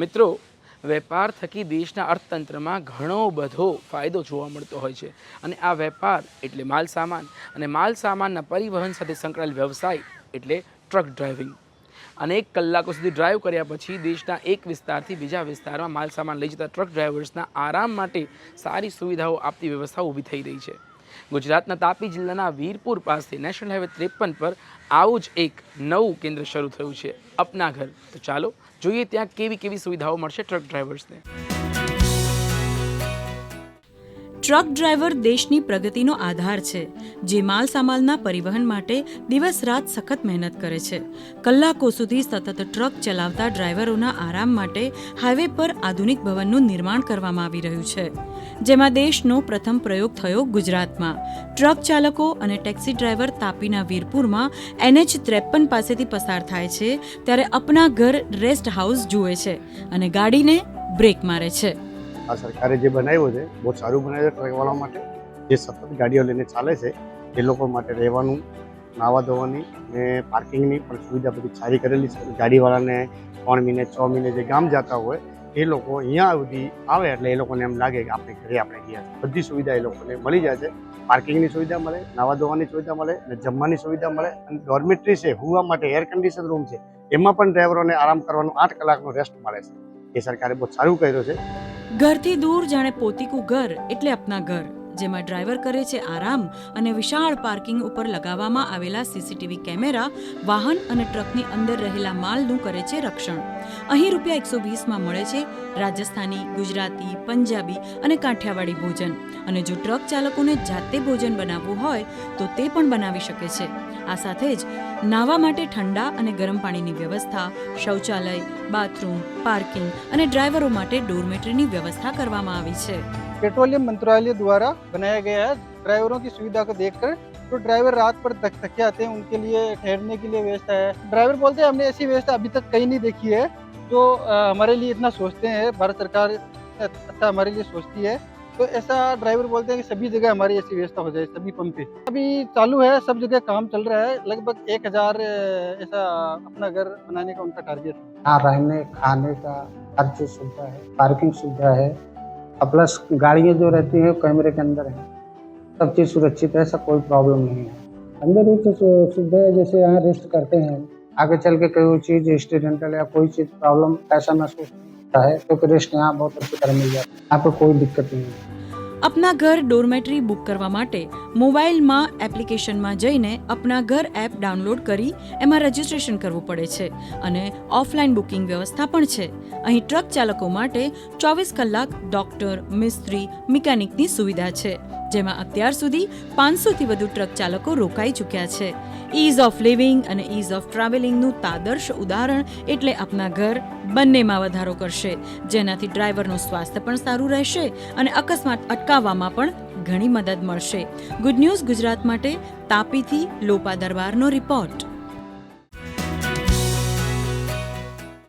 મિત્રો, વેપાર થકી દેશના અર્થતંત્રમાં ઘણો બધો ફાયદો જોવા મળતો હોય છે. અને આ વેપાર એટલે માલ સામાન. અને માલ સામાનના પરિવહન સાથે સંકળાયેલ વ્યવસાય એટલે ટ્રક ડ્રાઇવિંગ અનેક કલાકો સુધી ડ્રાઈવ કર્યા પછી દેશના એક વિસ્તારથી બીજા વિસ્તારમાં માલ સામાન લઈ જતા ટ્રક ડ્રાઈવર્સના આરામ માટે સારી સુવિધાઓ આપતી વ્યવસ્થા ઊભી થઈ રહી છે. ગુજરાતના તાપી જિલ્લાના વીરપુર પાસે નેશનલ હાઈવે ત્રેપન પર આવું જ એક નવું કેન્દ્ર શરૂ થયું છે અપના ઘર. તો ચાલો, જોઈએ ત્યાં કેવી કેવી સુવિધાઓ મળશે ટ્રક ડ્રાઈવર્સને ટ્રક ડ્રાઈવર દેશની પ્રગતિનો આધાર છે, જે માલ સામાનના પરિવહન માટે દિવસ રાત સખત મહેનત કરે છે. કલાકો સુધી સતત ટ્રક ચલાવતા ડ્રાઈવરોના આરામ માટે હાઈવે પર આધુનિક ભવનનું નિર્માણ કરવામાં આવી રહ્યું છે. જેમાં દેશનો પ્રથમ પ્રયોગ થયો ગુજરાતમાં. ટ્રક ચાલકો અને ટેક્સી ડ્રાઈવર તાપીના વીરપુરમાં એનએચ ત્રેપન પાસેથી પસાર થાય છે, ત્યારે અપના ઘર રેસ્ટ હાઉસ જુએ છે અને ગાડીને બ્રેક મારે છે. આ સરકારે જે બનાવ્યો છે, બહુ સારું બનાવ્યું છે ટ્રકવાળા માટે. જે સતત ગાડીઓ લઈને ચાલે છે, એ લોકો માટે રહેવાનું, નાવા ધોવાની ને પાર્કિંગની પણ સુવિધા બધી સારી કરેલી છે. ગાડીવાળાને ત્રણ મહિને, છ મહિને જે ગામ જતા હોય, એ લોકો અહીંયા સુધી આવે એટલે એ લોકોને એમ લાગે કે આપણે ઘરે આપણે ગયા છે. બધી સુવિધા એ લોકોને મળી જાય છે. પાર્કિંગની સુવિધા મળે, નાવા ધોવાની સુવિધા મળે અને જમવાની સુવિધા મળે અને ડોર્મેટરી છે હુવા માટે એર કન્ડિશન રૂમ છે, એમાં પણ ડ્રાઈવરોને આરામ કરવાનું આઠ કલાકનો રેસ્ટ મળે છે. એ સરકારે બહુ સારું કર્યું છે. ઘરથી દૂર જાણે પોતીકું ઘર એટલે અપના ઘર. જેમાં ડ્રાઈવર કરે છે આરામ અને વિશાળ પાર્કિંગ ઉપર લગાવવામાં આવેલા સીસીટીવી કેમેરા, વાહન અને ટ્રકની અંદર રહેલા માલનું કરે છે રક્ષણ. અહીં રૂપિયા એકસો વીસમાં મળે છે રાજસ્થાની, ગુજરાતી, પંજાબી અને કાઠિયાવાડી ભોજન. અને જો ટ્રક ચાલકોને જાતે ભોજન બનાવવું હોય, તો તે પણ બનાવી શકે છે. આ સાથે જ નાહવા માટે ઠંડા અને ગરમ પાણીની વ્યવસ્થા, શૌચાલય, બાથરૂમ, પાર્કિંગ અને ડ્રાઈવરો માટે ડોરમેટરીની વ્યવસ્થા કરવામાં આવી છે. પેટ્રોલિયમ મંત્રાલય દ્વારા बनाया गया है। ड्राइवरों की सुविधा को देखकर तो ड्राइवर रात पर थक थके आते हैं, उनके लिए ठहरने के लिए व्यवस्था है। ड्राइवर बोलते हैं, हमने ऐसी व्यवस्था अभी तक कहीं नहीं देखी है जो हमारे लिए इतना सोचते हैं। भारत सरकार अच्छा हमारे लिए सोचती है। तो ऐसा ड्राइवर बोलते हैं कि सभी जगह हमारी ऐसी व्यवस्था हो जाए, सभी पंप पे। अभी चालू है, सब जगह काम चल रहा है। लगभग एक हज़ार ऐसा अपना घर बनाने का उनका टारगेट है। रहने, खाने का, हर चीज़ सुविधा है पार्किंग सुविधा है। और प्लस गाड़ियाँ जो रहती हैं कैमरे के अंदर है। सब चीज़ सुरक्षित है, ऐसा कोई प्रॉब्लम नहीं है। अंदर तो सु- सुविधा है, जैसे यहाँ रेस्ट करते हैं। आगे चल के कोई चीज़ एक्सीडेंटल या कोई चीज़ प्रॉब्लम ऐसा महसूस होता है क्योंकि रेस्ट यहाँ बहुत अच्छी तरह मिल जाता है। यहाँ पर कोई दिक्कत नहीं है। અપના ઘર ડોરમેટરી બુક કરવા માટે મોબાઈલમાં એપ્લિકેશનમાં જઈને અપના ઘર એપ ડાઉનલોડ કરી એમાં રજીસ્ટ્રેશન કરવું પડે છે અને ઓફલાઈન બુકિંગ વ્યવસ્થા પણ છે. અહીં ટ્રક ચાલકો માટે ચોવીસ કલાક ડોક્ટર, મિસ્ત્રી, મિકેનિકની સુવિધા છે. જેમાં અત્યાર સુધી પાંચસોથી વધુ ટ્રક ચાલકો રોકાઈ ચૂક્યા છે. ઇઝ ઓફ લિવિંગ અને ઇઝ ઓફ ટ્રાવેલિંગનું તાદર્શ ઉદાહરણ એટલે આપના ઘર બંનેમાં વધારો કરશે, જેનાથી ડ્રાઈવરનું સ્વાસ્થ્ય પણ સારું રહેશે અને અકસ્માત અટકાવવામાં પણ ઘણી મદદ મળશે. ગુડ ન્યૂઝ ગુજરાત માટે તાપીથી લોપા દરબારનો રિપોર્ટ